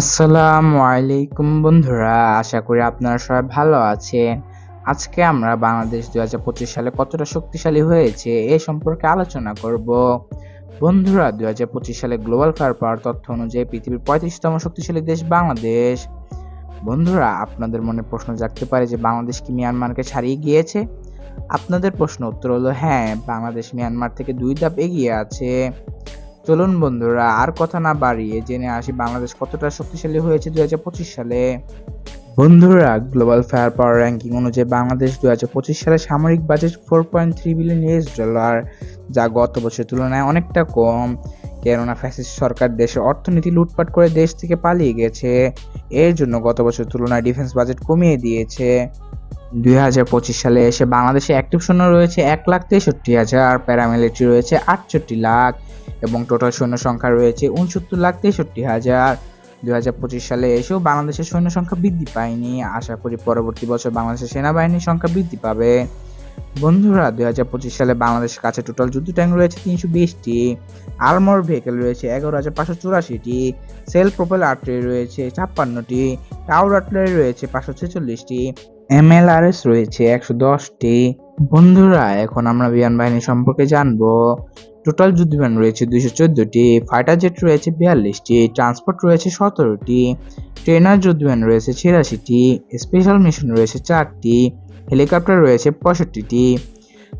আসসালামু আলাইকুম বন্ধুরা, আশা করি আপনারা সবাই ভালো আছেন। আজকে আমরা বাংলাদেশ দু হাজার পঁচিশ সালে কতটা শক্তিশালী হয়েছে এ সম্পর্কে আলোচনা করব। বন্ধুরা দু হাজার পঁচিশ সালে গ্লোবাল ফায়ার পাওয়ার তথ্য অনুযায়ী পৃথিবীর পঁয়ত্রিশতম শক্তিশালী দেশ বাংলাদেশ। বন্ধুরা, আপনাদের মনে প্রশ্ন জাগতে পারে যে বাংলাদেশ কি মিয়ানমারকে ছাড়িয়ে গিয়েছে? আপনাদের প্রশ্ন উত্তর হলো হ্যাঁ বাংলাদেশ মিয়ানমার থেকে দুই ধাপ এগিয়ে আছে। চলুন বন্ধুরা, আর কথা না বাড়িয়ে জেনে আসি বাংলাদেশ কতটা শক্তিশালী হয়েছে দুই হাজার পঁচিশ সালে। বন্ধুরা গ্লোবাল ফায়ার পাওয়ার র্যাঙ্কিং অনুযায়ী বাংলাদেশ দুই সালে সামরিক budget four point three billion US dollar যা গত বছরের তুলনায় অনেকটা কম। কেননা ফ্যাসিস্ট সরকার দেশের অর্থনীতি লুটপাট করে দেশ থেকে পালিয়ে গেছে। এর জন্য গত বছরের তুলনায় ডিফেন্স বাজেট কমিয়ে দিয়েছে। দুই হাজার পঁচিশ সালে এসে বাংলাদেশে অ্যাক্টিভ সৈন্য রয়েছে এক লাখ তেষট্টি হাজার প্যারামিলিটারি রয়েছে আটষট্টি লাখ। এবং টোটাল সৈন্য সংখ্যা রয়েছে উনসত্তর লাখ তেষট্টি হাজার। পঁচিশ সালে এসেও বাংলাদেশের সৈন্য সংখ্যা বৃদ্ধি পায়নি। আশা করি পরবর্তী বছর বাংলাদেশের সেনাবাহিনীর সংখ্যা বৃদ্ধি পাবে। বন্ধুরা, দুই হাজার পঁচিশ সালে বাংলাদেশের কাছে টোটাল যুদ্ধ ট্যাঙ্ক রয়েছে তিনশো বিশটি। আর্মর ভেহিকেল রয়েছে এগারো হাজার পাঁচশো চুরাশিটি। সেল প্রোপেল আর্টারি রয়েছে ছাপ্পান্নটি। টাওয়ার আর্টারি রয়েছে পাঁচশো ছেচল্লিশটি। এমএলআরএস রয়েছে একশো দশটি। বন্ধুরা, এখন আমরা বিমান বাহিনী সম্পর্কে জানব। টোটাল যুদ্ধবিমান রয়েছে দুইশো চোদ্দটি, ফাইটার জেট রয়েছে বিয়াল্লিশটি, ট্রান্সপোর্ট রয়েছে সতেরোটি, ট্রেনার যুদ্ধবিমান রয়েছে ছিয়াশিটি, স্পেশাল মিশন রয়েছে চারটি, হেলিকপ্টার রয়েছে পঁয়ষট্টিটি।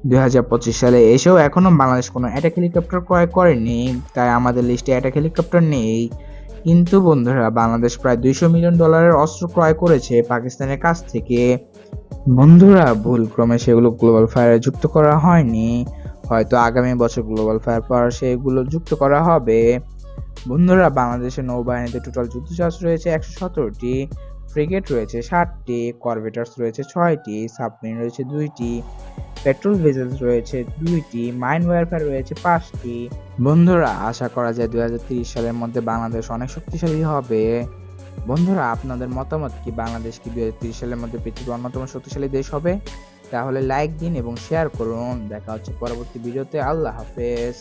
দুই হাজার পঁচিশ সালে এসেও এখনও বাংলাদেশ কোনো অ্যাটাক হেলিকপ্টার ক্রয় করেনি, তাই আমাদের লিস্টে অ্যাটাক হেলিকপ্টার নেই। কিন্তু বন্ধুরা, বাংলাদেশ প্রায় দুইশো মিলিয়ন ডলারের অস্ত্র ক্রয় করেছে পাকিস্তানের কাছ থেকে। বন্ধুরা, ভুলক্রমে সেগুলো গ্লোবাল ফায়ারে যুক্ত করা হয়নি। হয়তো আগামী বছর গ্লোবাল ফায়ার পাওয়ার সেগুলো যুক্ত করা হবে। বন্ধুরা বাংলাদেশের নৌবাহিনীতে টোটাল যুদ্ধজাহাজ রয়েছে একশো সতেরোটি ফ্রিগেট রয়েছে ষাটটি করভেটার্স রয়েছে ছয়টি সাবমেরিন রয়েছে দুইটি পেট্রোল ভেসেলস রয়েছে দুইটি মাইন ওয়ারফেয়ার রয়েছে পাঁচটি। বন্ধুরা, আশা করা যায় দুই সালের মধ্যে বাংলাদেশ অনেক শক্তিশালী হবে। বন্ধুরা, আপনাদের মতামত কি? বাংলাদেশ কি দুই সালের মধ্যে পৃথিবীর অন্যতম শক্তিশালী দেশ হবে? তাহলে লাইক দিন এবং শেয়ার করুন। দেখা হচ্ছে পরবর্তী ভিডিওতে আল্লাহ হাফেজ।